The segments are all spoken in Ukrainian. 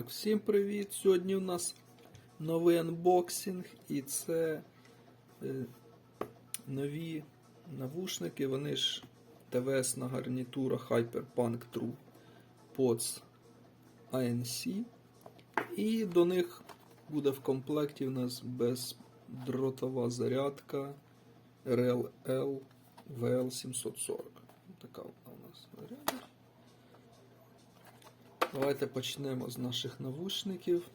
Так, всім привіт! Сьогодні у нас новий анбоксинг і це е, нові навушники. Вони ж ТВС на гарнітурах Hyperpunk True Pods ANC. І до них буде в комплекті у нас бездротова зарядка RLL VL740. Така вона у нас зарядка. Давайте почнемо з наших навушників.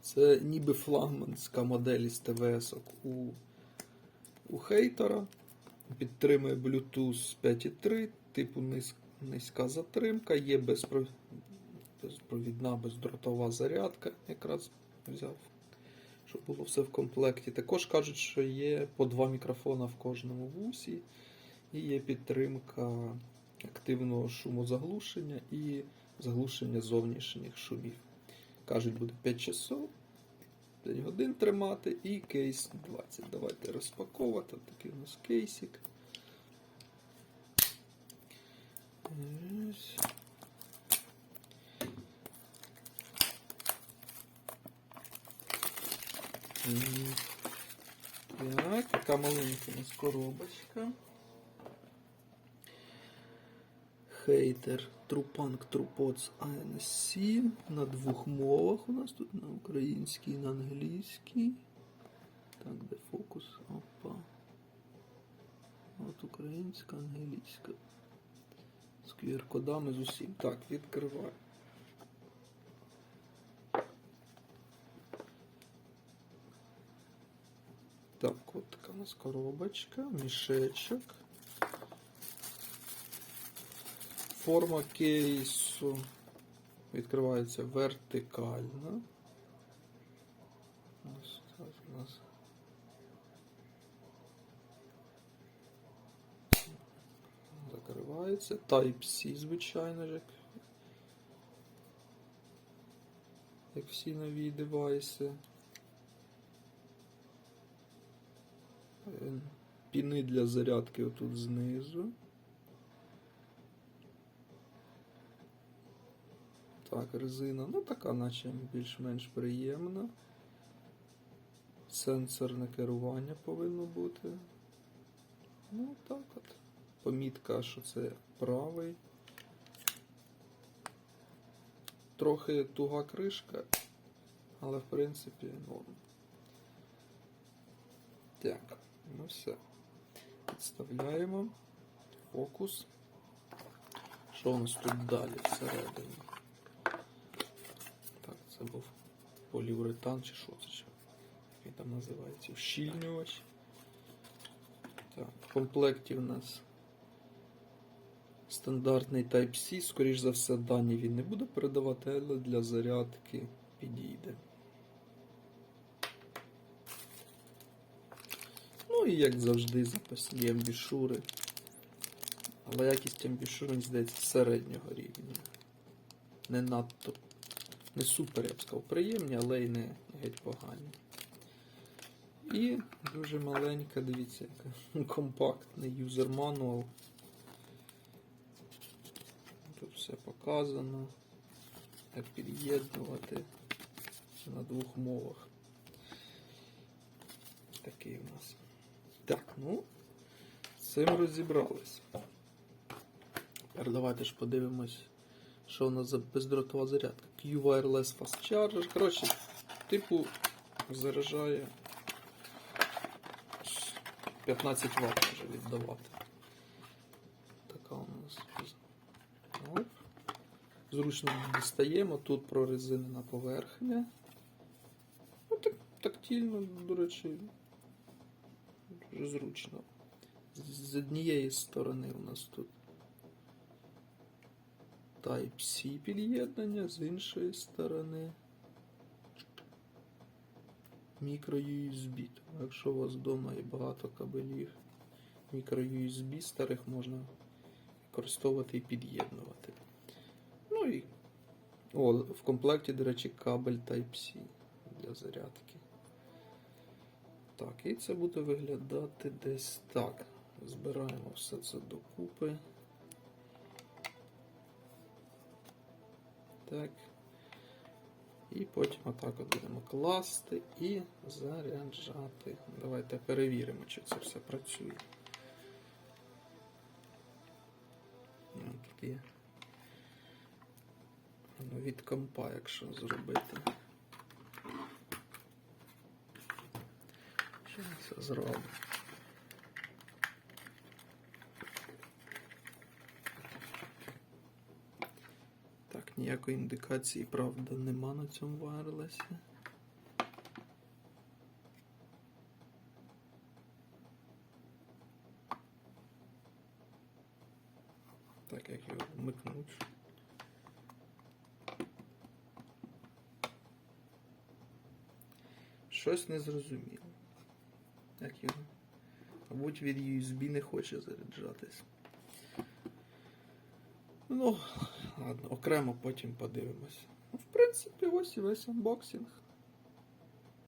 Це ніби флагманська модель із ТВС у, у хейтера. Підтримує Bluetooth 5.3, типу низ, низька затримка, є безпро, безпровідна бездротова зарядка, якраз взяв, щоб було все в комплекті. Також кажуть, що є по два мікрофона в кожному вусі, і є підтримка активного шумозаглушення і заглушення зовнішніх шумів. Кажуть, буде 5 часов, 5 годин тримати і кейс 20. Давайте розпаковувати. Такий у нас кейсик. Так, така маленька у нас коробочка. Хейтер Трупанк Трупоц ANC на двох мовах у нас тут на українській і на англійській. Так, де фокус? Опа. От українська, англійська. З QR-кодами з усім. Так, відкриваю. Так, от така у нас коробочка, мішечок. Форма кейсу відкривається вертикально. Закривається. Type-C, звичайно ж, як, як всі нові девайси. Е, Піни для зарядки отут знизу. Так, резина, ну така, наче більш-менш приємна. Сенсорне керування повинно бути. Ну, так от. Помітка, що це правий. Трохи туга кришка, але в принципі норм. Так, ну все. Підставляємо. Фокус. Що у нас тут далі всередині? Це був поліуретан чи що це? ще? Як він там називається? Вщільнювач. Так, в комплекті в нас стандартний Type-C. Скоріш за все, дані він не буде передавати, але для зарядки підійде. Ну і як завжди, запасні амбішури. Але якість амбішур, мені здається, середнього рівня. Не надто не супер, я б сказав, приємні, але й не геть погані. І дуже маленька, дивіться, яка компактний юзер мануал. Тут все показано. Як під'єднувати на двох мовах. Такий у нас. Так, ну, з цим розібрались. Тепер давайте ж подивимось, що у нас за бездротова зарядка. Q-Wireless Fast Charger. Коротше, типу заряджає 15 Вт може віддавати. Така у нас. Зручно дістаємо, тут прорезинена поверхня. Ну, так, тактильно, до речі, дуже зручно. З- З однієї сторони у нас тут Type-C під'єднання, з іншої сторони мікро-USB. Якщо у вас вдома є багато кабелів мікро-USB старих, можна використовувати і під'єднувати. Ну і о, в комплекті, до речі, кабель Type-C для зарядки. Так, і це буде виглядати десь так. Збираємо все це докупи. Так. І потім отак от будемо класти і заряджати. Давайте перевіримо, чи це все працює. Ну, Тут є. Ну, від компа, якщо зробити. Що це зробимо? Так, ніякої індикації, правда, нема на цьому вайрлесі. Так, як його вмикнуть. Щось не зрозуміло. Як його? Мабуть, від USB не хоче заряджатись. Ну, ладно, окремо потім подивимось. Ну, в принципі, ось і весь анбоксинг.